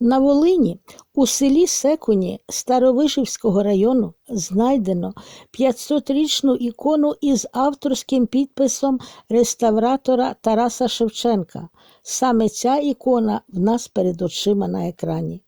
На Волині у селі Секуні Старовишівського району знайдено 500-річну ікону із авторським підписом реставратора Тараса Шевченка. Саме ця ікона в нас перед очима на екрані.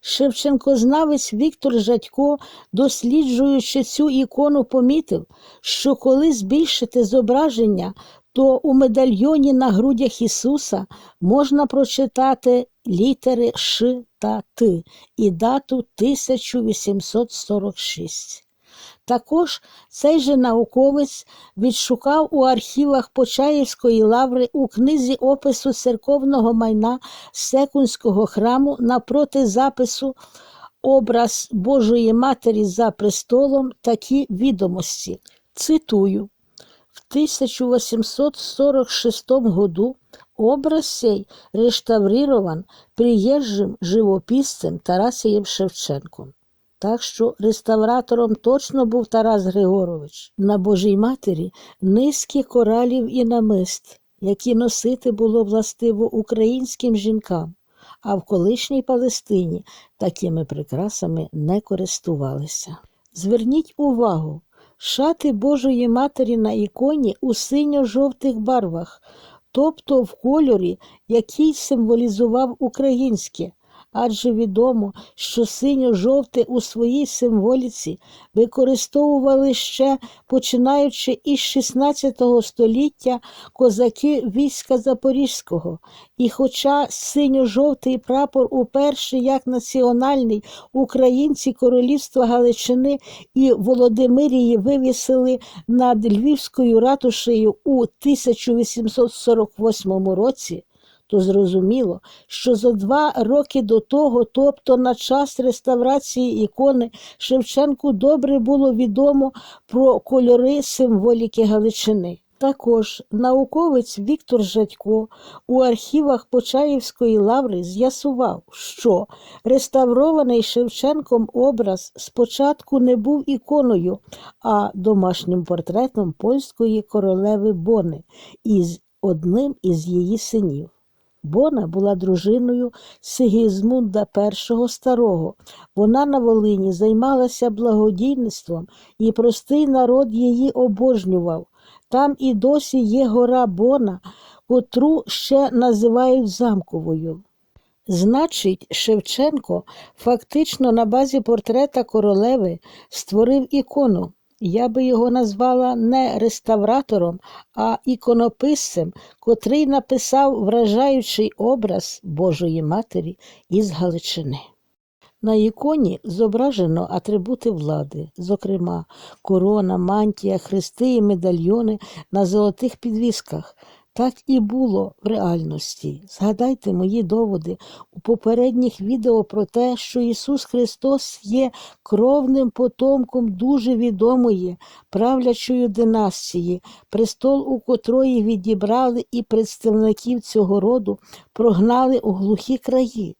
Шевченкознавець Віктор Жадько, досліджуючи цю ікону, помітив, що коли збільшити зображення, то у медальйоні на грудях Ісуса можна прочитати літери Ш та Т і дату 1846. Також цей же науковець відшукав у архівах Почаївської лаври у книзі опису церковного майна Секунського храму напроти запису образ Божої Матері за престолом такі відомості. Цитую. В 1846 году образ сей реставрирован приезжим живописцем Тарасієм Шевченком. Так що реставратором точно був Тарас Григорович. На Божій Матері низки коралів і намист, які носити було властиво українським жінкам, а в колишній Палестині такими прикрасами не користувалися. Зверніть увагу, шати Божої Матері на іконі у синьо-жовтих барвах, тобто в кольорі, який символізував українське, адже відомо, що синьо-жовте у своїй символіці використовували ще починаючи із 16 століття козаки війська Запорізького. І хоча синьо-жовтий прапор уперше як національний українці королівства Галичини і Володимирії вивісили над Львівською ратушею у 1848 році, то зрозуміло, що за два роки до того, тобто на час реставрації ікони, Шевченку добре було відомо про кольори символіки Галичини. Також науковець Віктор Жадько у архівах Почаївської лаври з'ясував, що реставрований Шевченком образ спочатку не був іконою, а домашнім портретом польської королеви Бони із одним із її синів. Бона була дружиною Сигізмунда І Старого. Вона на Волині займалася благодійництвом, і простий народ її обожнював. Там і досі є гора Бона, котру ще називають замковою. Значить, Шевченко фактично на базі портрета королеви створив ікону. Я би його назвала не реставратором, а іконописцем, котрий написав вражаючий образ Божої Матері із Галичини. На іконі зображено атрибути влади, зокрема, корона, мантія, хрести і медальйони на золотих підвісках. Так і було в реальності. Згадайте мої доводи у попередніх відео про те, що Ісус Христос є кровним потомком дуже відомої правлячої династії, престол у котрої відібрали і представників цього роду прогнали у глухі краї.